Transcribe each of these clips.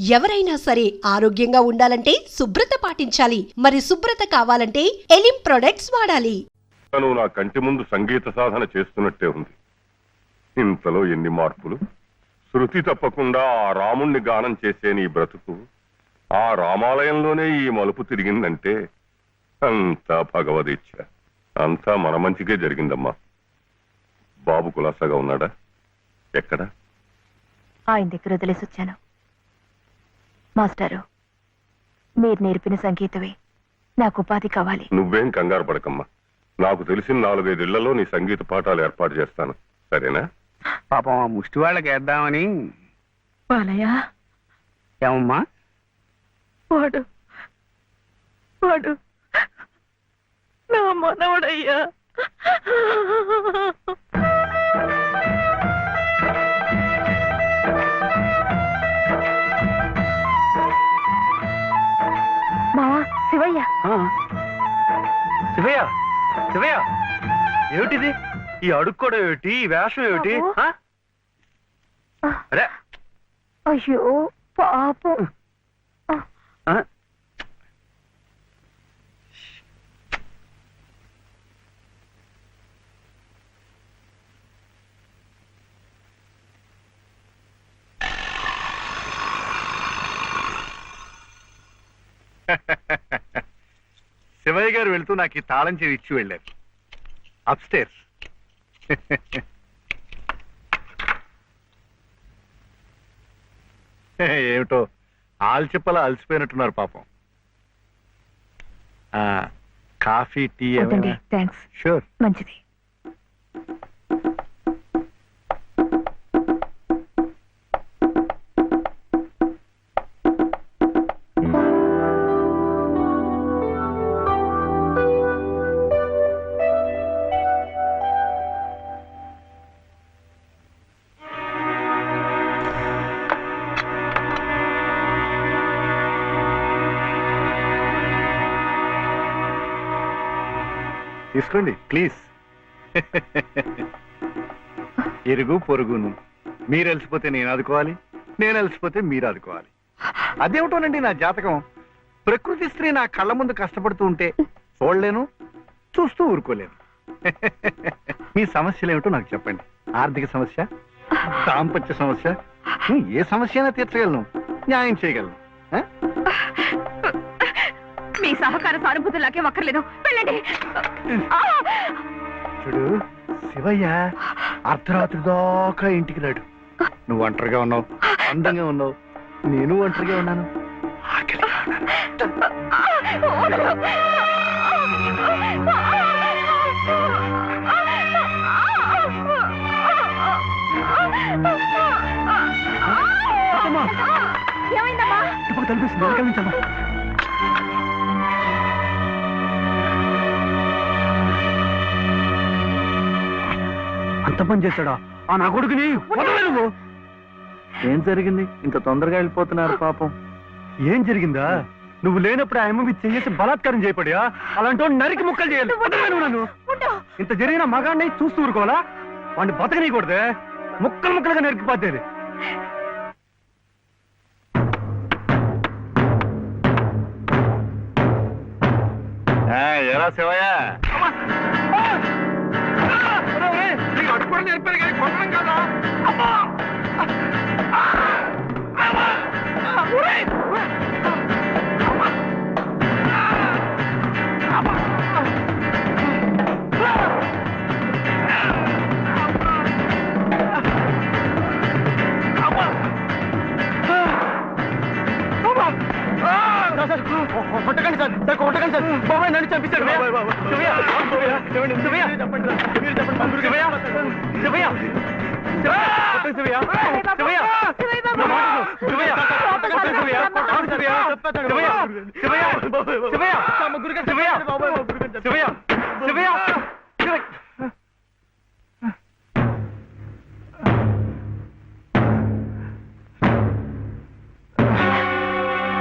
ఎవరైనా సరే ఆరోగ్యంగా ఉండాలంటే శుభ్రత పాటించాలి. మరి శుభ్రత కావాలంటే ఎలిం ప్రొడక్ట్స్ వాడాలి. నువ్వు నా కంటి ముందు సంగీత సాధన చేస్తున్నట్టే ఉంది. ఇంతలో ఎన్ని మార్పులు? శృతి తప్పకుండా ఆ రాముణ్ణి గానం చేసే నీ బ్రతుకు. ఆ రామాలయంలోనే ఈ మలుపు తిరిగిందంటే అంతా భగవదీచ్ఛ. అంతా మన మంచికే జరిగిందమ్మా. బాబు కులాసాగా ఉన్నాడా? ఎక్కడ? ఆయన దగ్గర వదిలేసి వచ్చాను. మాస్టారు మీరు నేర్పిన సంగీతమే నాకు ఉపాధి కావాలి. నువ్వేం కంగారు పడకమ్మా. నాకు తెలిసిన నాలుగైదేళ్ళలో నీ సంగీత పాఠాలు ఏర్పాటు చేస్తాను. సరేనా? పాపం ఆ ముష్టి వాళ్ళకి వేద్దామని. బాలయ్య. ఏమమ్మా? వాడు వాడు నా మనవడయ్యా. శివయ్య. శివయ్య శివయ్య. ఏమిటిది? ఈ అడుక్కోవడం ఏమిటి? ఈ వేషం ఏమిటి? అరే. అయ్యో పాపం. శివయ్య గారు వెళ్తూ నాకు ఈ తాళం చెవి ఇచ్చి వెళ్ళారు. అప్స్టేర్స్ ఏమిటో? ఆల్చిప్పలా అలసిపోయినట్టున్నారు పాపం. కాఫీ టీ థ్యాంక్స్ షూర్ మంచిది. తీసుకోండి ప్లీజ్. ఇరుగు పొరుగును. మీరు అలసిపోతే నేను ఆదుకోవాలి నేను అలసిపోతే మీరు ఆదుకోవాలి. అదేమిటోనండి నా జాతకం? ప్రకృతి స్త్రీ నా కళ్ళ ముందు కష్టపడుతూ ఉంటే చూడలేను చూస్తూ ఊరుకోలేను. మీ సమస్యలు ఏమిటో నాకు చెప్పండి. ఆర్థిక సమస్య దాంపత్య సమస్య ఏ సమస్య అయినా తీర్చగలను న్యాయం చేయగలను మీ సహకార సానుభూతులు నాకేం అక్కర్లేదు వెళ్ళండి! చూడు శివయ్య అర్ధరాత్రి దాకా ఇంటికి రాడు. నువ్వు ఒంటరిగా ఉన్నావు. అందంగా ఉన్నావు. నేను ఒంటరిగా ఉన్నాను. ఏమైందమ్మా? ఇప్పుడు అంత పని చేశాడా? ఆ నా కొడుకుని నువ్వు. ఏం జరిగింది? ఇంత తొందరగా వెళ్ళిపోతున్నారు పాపం. ఏం జరిగిందా? నువ్వు లేనప్పుడు ఆ అమ్మ చేసి బలాత్కారం చేయబడియా? అలాంటి వాడిని నరికి ముక్కలు చేయాలి. నన్ను. ఇంత జరిగిన మగాడిని చూస్తూ ఊరుకోవాలా? వాడిని బతకనీయకూడదే. ముక్కలు ముక్కలుగా నరికిపోతేది ఎలా శివయ్య? இருப்பது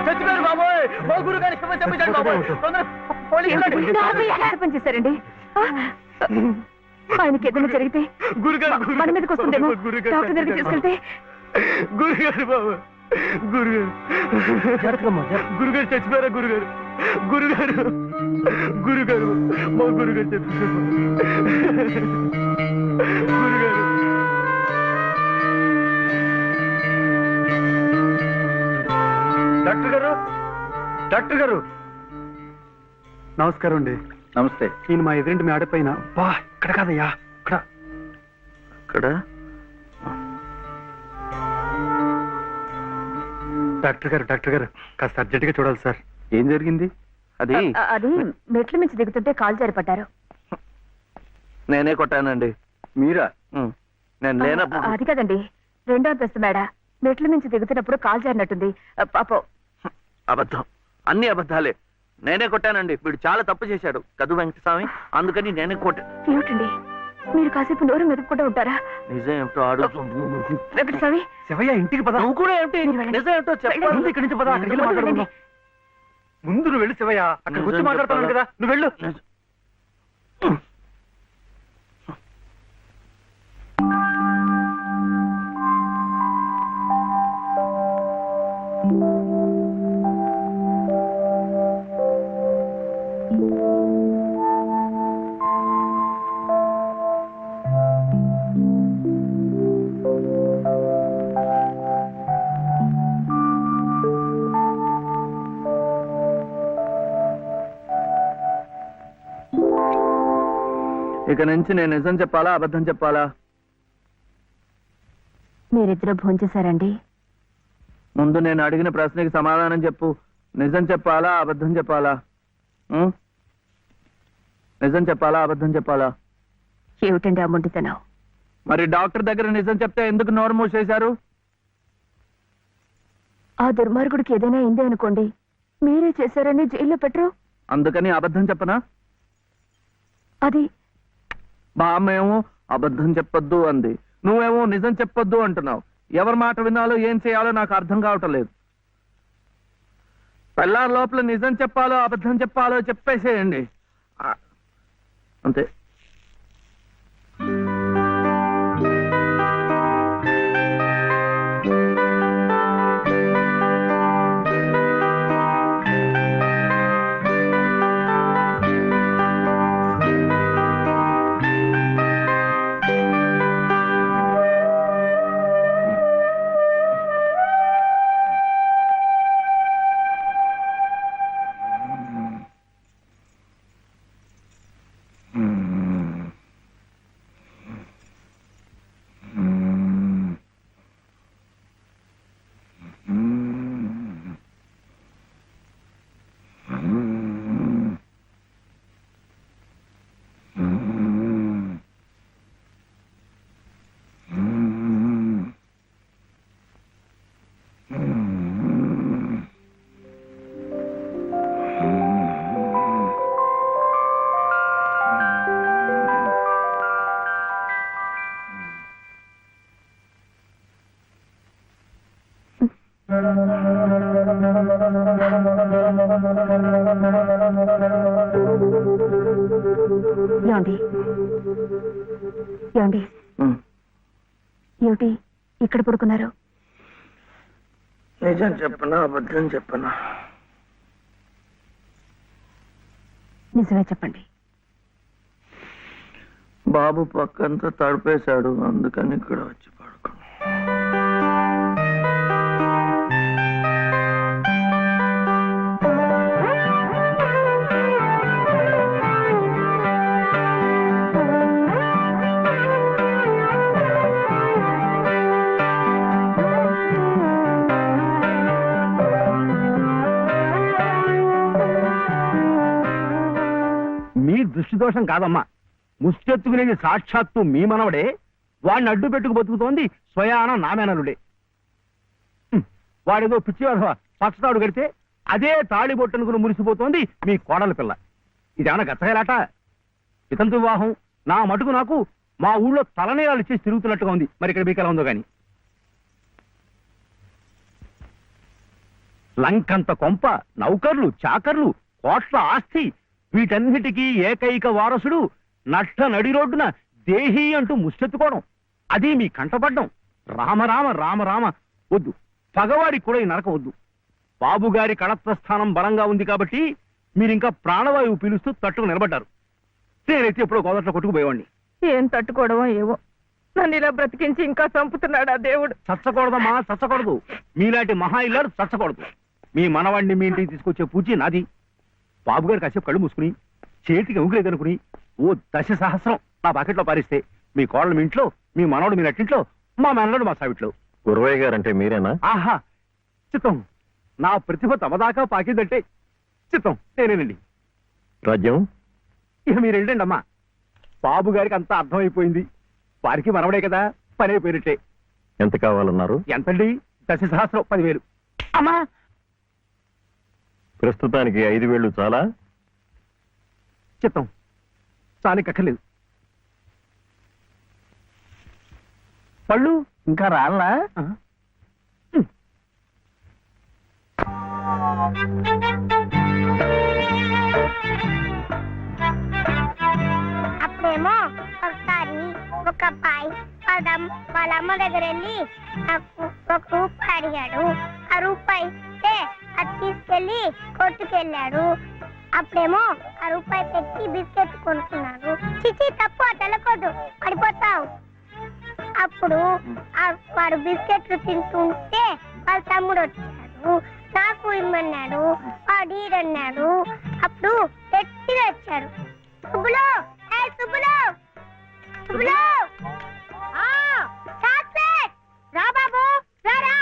చచ్చిపోయారు బాబోయ్. ఓ గురు గారి క్షమ చెప్పించండి బాబోయ్. తొందర పోలీసు చేశారండి? ఆయనకి ఏదైనా జరిగితే గురుగారు మన మీదకి వస్తుందేమో? డాక్టర్ దగ్గరికి తీసుకెళ్తే? గురుగారు బాబు. గురుగారు. గురుగారు చచ్చిపోయారా గురుగారు? గురుగారు. గురుగారు మా గురుగారు చచ్చిపోయారు. గురుగారు. డాక్టర్ గారు? డాక్టర్ గారు. నమస్కారం అండి. నమస్తే. ఈయన మా ఎదురింటి మేడ పైన బా ఇక్కడ కాదయ్యా ఇక్కడ. ఇక్కడ డాక్టర్ గారు డాక్టర్ గారు కాస్త అర్జెంట్గా చూడాలి సార్. ఏం జరిగింది? అది? అ- అది మెట్ల మించి దిగుతుంటే కాలు జారిపడ్డారు. నేనే కొట్టానండి. మీరా. నేను లేనప్పుడు అది కదండి. రెండో అంతస్తు మేడ. మెట్ల మించి దిగుతున్నప్పుడు కాలు జారినట్టుంది. అ, పాపం. అబద్ధం. అన్ని అబద్ధాలే. నేనే కొట్టానండి. వీడు చాలా తప్పు చేశాడు. కదు వెంకటస్వామి? అందుకని నేనే కొట్టా ఏమిటండి? మీరు కాసేపు నోరు మెదుపుకుంటూ ఉంటారా? నిజం ఏమిటో అడుగు వెంకటస్వామి. శివయ్య ఇంటికి పద. నువ్వు కూడా ఏమిటి? మీరు వెళ్ళండి. నిజం ఏమిటో చెప్పాలి ముందు ఇక్కడి నుంచి పద అక్కడికి వెళ్ళి ముందు మాట్లాడుకుందాం. ముందు నువ్వు వెళ్ళు శివయ్య. అక్కడికి వచ్చి నిజం మాట్లాడుతున్నాను? కదా. నువ్వు వెళ్ళు. ఇక నుంచి నేను నిజం చెప్పాలా అబద్ధం చెప్పాలా? మీరిద్దరు భోంచేశారండి. ముందు నేను అడిగిన ప్రశ్నకి సమాధానం చెప్పు. నిజం చెప్పాలా అబద్ధం చెప్పాలా? ఉం? నిజం చెప్పాలా అబద్ధం చెప్పాలా? ఏమిటండి ఆ మొండితనం? మరి డాక్టర్ దగ్గర నిజం చెప్తే ఎందుకు నోరు మూసేశారు? ఆ దుర్మార్గుడికి ఏదైనా అయింది అనుకోండి. మీరే చేశారని జైల్లో పెట్టరు? అందుకని అబద్ధం చెప్పనా? అది మా అమ్మ అబద్ధం చెప్పొద్దు అంది. నువ్వేమో నిజం చెప్పొద్దు అంటున్నావు. ఎవరి మాట వినాలో ఏం చేయాలో నాకు అర్థం కావటం లేదు. పెళ్ళారి లోపల నిజం చెప్పాలో అబద్ధం చెప్పాలో చెప్పేసేయండి. అంతే. ఏమండి? ఏమండి? ఉం. ఏమిటి? ఇక్కడ పడుకున్నారు. నిజం చెప్పనా అబద్ధం చెప్పనా? నిజమే చెప్పండి. బాబు పక్కంతా తడిపేశాడు అందుకని ఇక్కడ వచ్చి దోషం కాదమ్మా. ముష్టెత్తుకునేది సాక్షాత్తు మీ మనవడే. వాడిని అడ్డు పెట్టుకు బతుకుతోంది స్వయాన నామేనలుడే వాడేదో పిచ్చివాడు పచ్చతాడు కడితే అదే తాళి బొట్టనుకుని మురిసిపోతోంది మీ కోడల పిల్ల. ఇదేమన్నా గచ్చగలాట ఇతంతు వివాహం. నా మటుకు నాకు మా ఊళ్ళో తలనేరాలు ఇచ్చేసి తిరుగుతున్నట్టుగా ఉంది. మరి ఇక్కడ మీకు ఎలా ఉందో కానీ లంకంత కొంప నౌకర్లు చాకర్లు కోట్ల ఆస్తి వీటన్నిటికీ ఏకైక వారసుడు నట్ట నడి రోడ్డున దేహి అంటూ ముష్టెత్తుకోవడం. అది మీ కంటపడ్డం రామ రామ రామ రామ. వద్దు. పగవాడికి కూడా ఈ నరకం వద్దు. బాబు గారి కణత్వ స్థానం బలంగా ఉంది కాబట్టి మీరు ఇంకా ప్రాణవాయువు పీలుస్తూ తట్టుకు నిలబడ్డారు. నేనైతే ఎప్పుడో గోదట్లో కొట్టుకుపోయేవాడిని ఏం తట్టుకోవడమో ఏవో. నన్ను ఇలా బ్రతికించి ఇంకా చంపుతున్నాడు ఆ దేవుడు? చచ్చకూడదమ్మా చచ్చకూడదు. మీలాంటి మహా ఇల్లారు చచ్చకూడదు. మీ మనవాడిని మీ ఇంటికి తీసుకొచ్చే పూచి నాది. బాబు గారు కాసేపు కళ్ళు మూసుకుని చేతికి ఊగిలేదనుకుని ఓ దశ సహస్రం నా బకెట్లో పారిస్తే మీ కోడలు మీ ఇంట్లో మీ మనవడు మీ నట్టింట్లో మా మనవడు మా సావిట్లో. గురవయ్య గారంటే మీరేనా? ఆహా చిత్తం. నా ప్రతిభ తమదాకా పాకిందంటే చిత్తం నేనేనండి. రాజ్యం? ఇక మీరు వెళ్ళండి అమ్మా. బాబు గారికి అంతా అర్థమైపోయింది. వారికి మనవడే కదా పని అయిపోయినట్టే. ఎంత కావాలన్నారు? ఎంతండి? దశ సహస్రం పదివేలు. అమ్మా ప్రస్తుతానికి ఐదు వేలు చాలా? చిత్తం. చానికి అక్కర్లేదు పళ్ళు? ఇంకా రాలా ఆ? అప్పుడేమో ఒకసారి ఒక అబ్బాయి వాళ్ళ అమ్మ- వాళ్ళ అమ్మ దగ్గర వెళ్ళి ఒక రూపాయి అడిగాడు. ఆ రూపాయి ఇస్తే అది తీసుకెళ్ళి కొట్టుకెళ్ళాడు అప్పుడేమో ఆ రూపాయి పెట్టి బిస్కెట్ కొనుక్కున్నాడు. చిచి తప్పు అటు వెళ్ళకూడదు పడిపోతావు. అప్పుడు వాడు బిస్కెట్లు తింటుంటే వాళ్ళ తమ్ముడు వచ్చాడు. నాకు ఇమ్మన్నాడు. వాడు అన్నాడు అప్పుడు గట్టిగా వచ్చాడు. సుబ్బులు! ఏ సుబ్బులు! రా బాబు రా రా.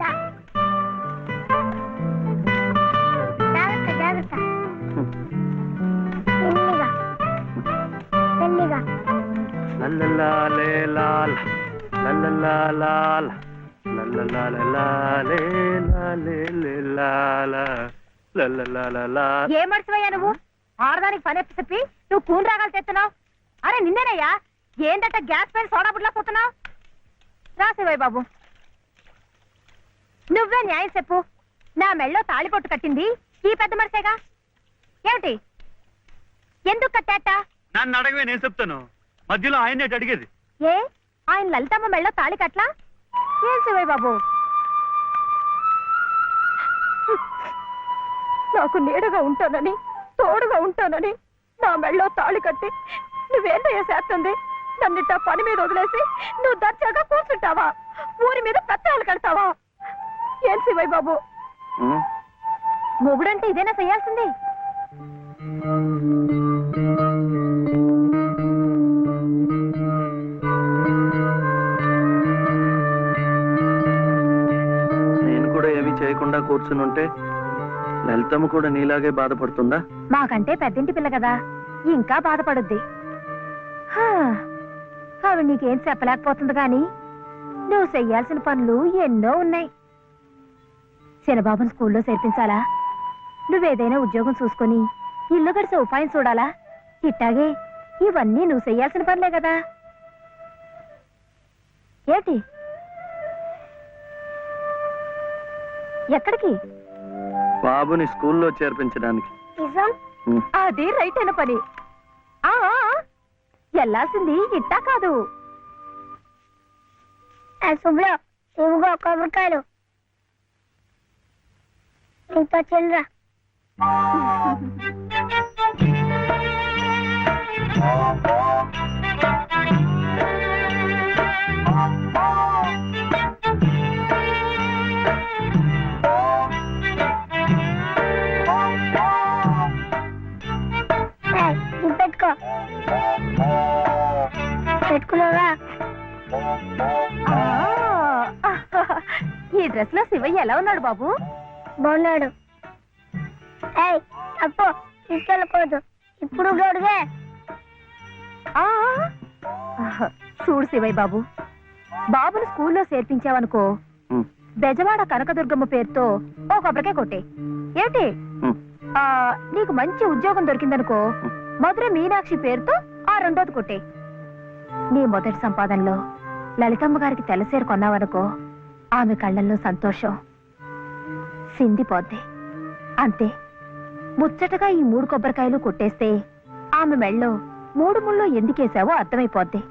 దా. జాగ్రత్త జాగ్రత్త. మెల్లిగా మెల్లిగా లల్లలాలే లాల లల్లలాలాల లల్లలాలే లాలే లే లాల లల్లలాలా ఏ మర్చిపోయా నువ్వు? ఆడదానికి పని చెప్పి నువ్వు కూని రాగాలు తెస్తున్నావు అరే నిన్నేనయ్యా? ఏందట గ్యాస్ పైన సోడా బుడ్లా పోతున్నావు? రాసేవాయి బాబు. నువ్వే న్యాయం చెప్పు. నా మెళ్ళో తాళిపొట్టు కట్టింది ఈ పెద్ద మనిషేగా? ఏమిటి? ఎందుకు కట్టాట? నన్ను అడగవే నేను చెప్తాను. మధ్యలో ఆయనే అడిగేది. ఏ? ఆయన లలితమ్మ మెళ్ళో తాళి కట్లా ఏం శివయ్య బాబు? నాకు నీడగా ఉంటానని తోడుగా ఉంటానని నా మెళ్ళో తాళి కట్టి నువ్వేంటయ్యా చేస్తుంది? నన్నిట్ట పని మీద వదిలేసి నువ్వు దర్జాగా కూర్చుంటావా? ఊరి మీద పెత్తాలు కడతావా? ఏం శివయ్య బాబు? మొగుడంటే ఇదేనా చేయాల్సింది? నేను కూడా ఏమీ చేయకుండా కూర్చుని ఉంటే లలితమ్మ కూడా నీలాగే బాధపడుతుందా? మాకంటే పెద్దింటి పిల్ల కదా ఇంకా బాధపడుద్ది. ఆవిడ నీకేం చెప్పలేకపోతుంది గాని నువ్వు చెయ్యాల్సిన పనులు ఎన్నో ఉన్నాయి. చిన్నబాబుని స్కూల్లో చేర్పించాలా? నువ్వేదైనా ఉద్యోగం చూసుకొని ఇల్లు గడిసే ఉపాయం చూడాలా? ఇట్టాగే ఇవన్నీ నువ్వు చెయ్యాల్సిన పనులే కదా. ఏంటి? ఎక్కడికి? బాబుని స్కూల్లో చేర్పించడానికి. అది రైట్ అయిన పని ఆ. ఆ, ఇట్టా కాదు. ఆ ఇవిగో కొబ్బరికాయలు. ఇంత చిల్లరా. పెట్టుకో. పెట్టుకున్నావా? ఆ, ఈ డ్రెస్లో శివయ్య ఎలా ఉన్నాడు బాబు? బాగున్నాడు. ఏయ్ తప్పు తీసుకెళ్ళకూడదు. ఇప్పుడు గడుగే. ఆ, చూడు శివయ్య బాబు బాబుని స్కూల్లో చేర్పించావనుకో బెజవాడ కనకదుర్గమ్మ పేరుతో ఓ కొబ్బరికాయ కొట్టే. ఏమిటి. ఆ, నీకు మంచి ఉద్యోగం దొరికిందనుకో మధుర మీనాక్షి పేరుతో ఆ రెండోది కొట్టే. నీ మొదటి సంపాదనలో లలితమ్మ గారికి తెలసేరు కొన్నావనుకో ఆమె కళ్ళల్లో సంతోషం. సిందిపోద్ది అంతే. ముచ్చటగా ఈ మూడు కొబ్బరికాయలు కొట్టేస్తే ఆమె మెళ్ళో మూడు ముళ్ళు ఎందుకేశావో అర్థమైపోద్ది.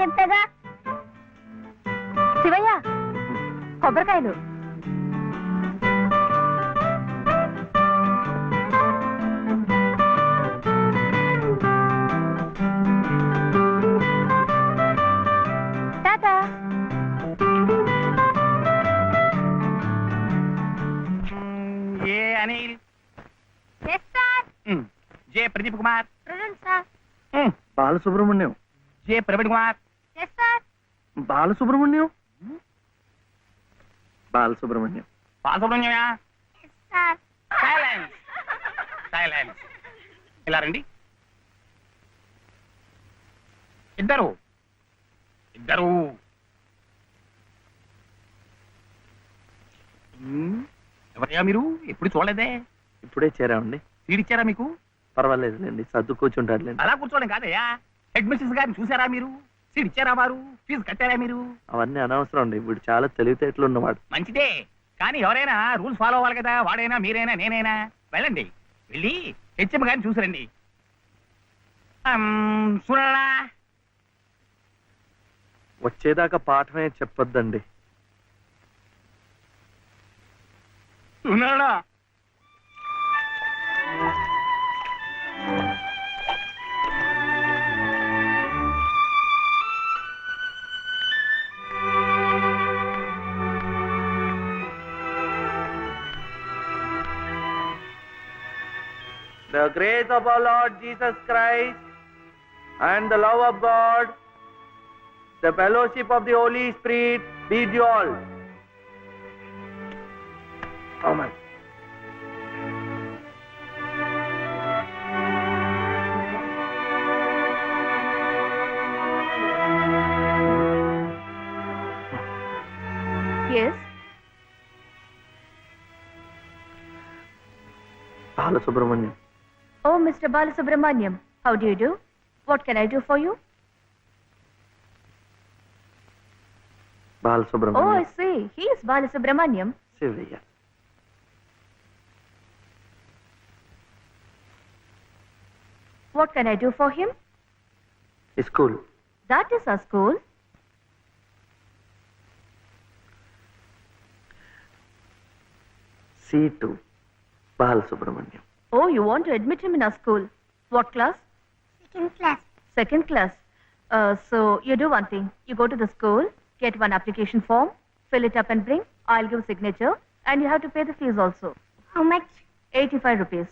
చెప్తాగా శివయ్య కొబ్బరికాయలు. Kumar. Present sir. Um. Balasubrahmanyam. J. Praveen Kumar. Yes sir. Balasubrahmanyam? Balasubrahmanyam. బాలసుబ్రహ్మణ్యమా? Yes sir. Silence. Silence. ఇలా రండి. ఇద్దరు. ఇద్దరు. ఉమ్. ఎవరయ్యా మీరు? ఎప్పుడు చూడలేదే? ఇప్పుడే చేరామండి. సీడిచ్చారా మీకు? పర్వాలేదులేండి సర్దు కూర్చుంటారులేండి. అలా కూర్చోవడం కాదయ్యా. హెడ్ మిస్సెస్ గారిని చూసారా మీరు? సీట్ ఇచ్చారా వారు? ఫీజు కట్టారా మీరు? అవన్నీ అనవసరం అండి ఇప్పుడు చాలా తెలివితేటలు ఉన్నవాడు. మంచిదే. కానీ ఎవరైనా రూల్స్ ఫాలో అవ్వాలి కదా వాడైనా మీరైనా నేనైనా. వెళ్ళండి. వెళ్ళి హెచ్ఎం గారిని చూసిరండి. చూడరా వచ్చేదాకా పాఠమే చెప్పొద్దండి. ఉన్నాడా The grace of our Lord Jesus Christ and the love of God, the fellowship of the Holy Spirit be with you all. Amen. Oh, Mr. Balasubramaniam, how do you do? What can I do for you? Balasubramaniam. Oh, I see. He is Balasubramaniam. Sylvia. What can I do for him? His school. That is our school. C2. Balasubramaniam. Oh, you want to admit him in our school. What class? Second class. Second class. Uh, so you do one thing. You go to the school, get one application form, fill it up and bring. I'll give signature. And you have to pay the fees also. How much? 85 rupees.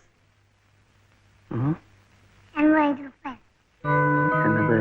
Hmm. And why do you pay? ಚೆನ್ನದ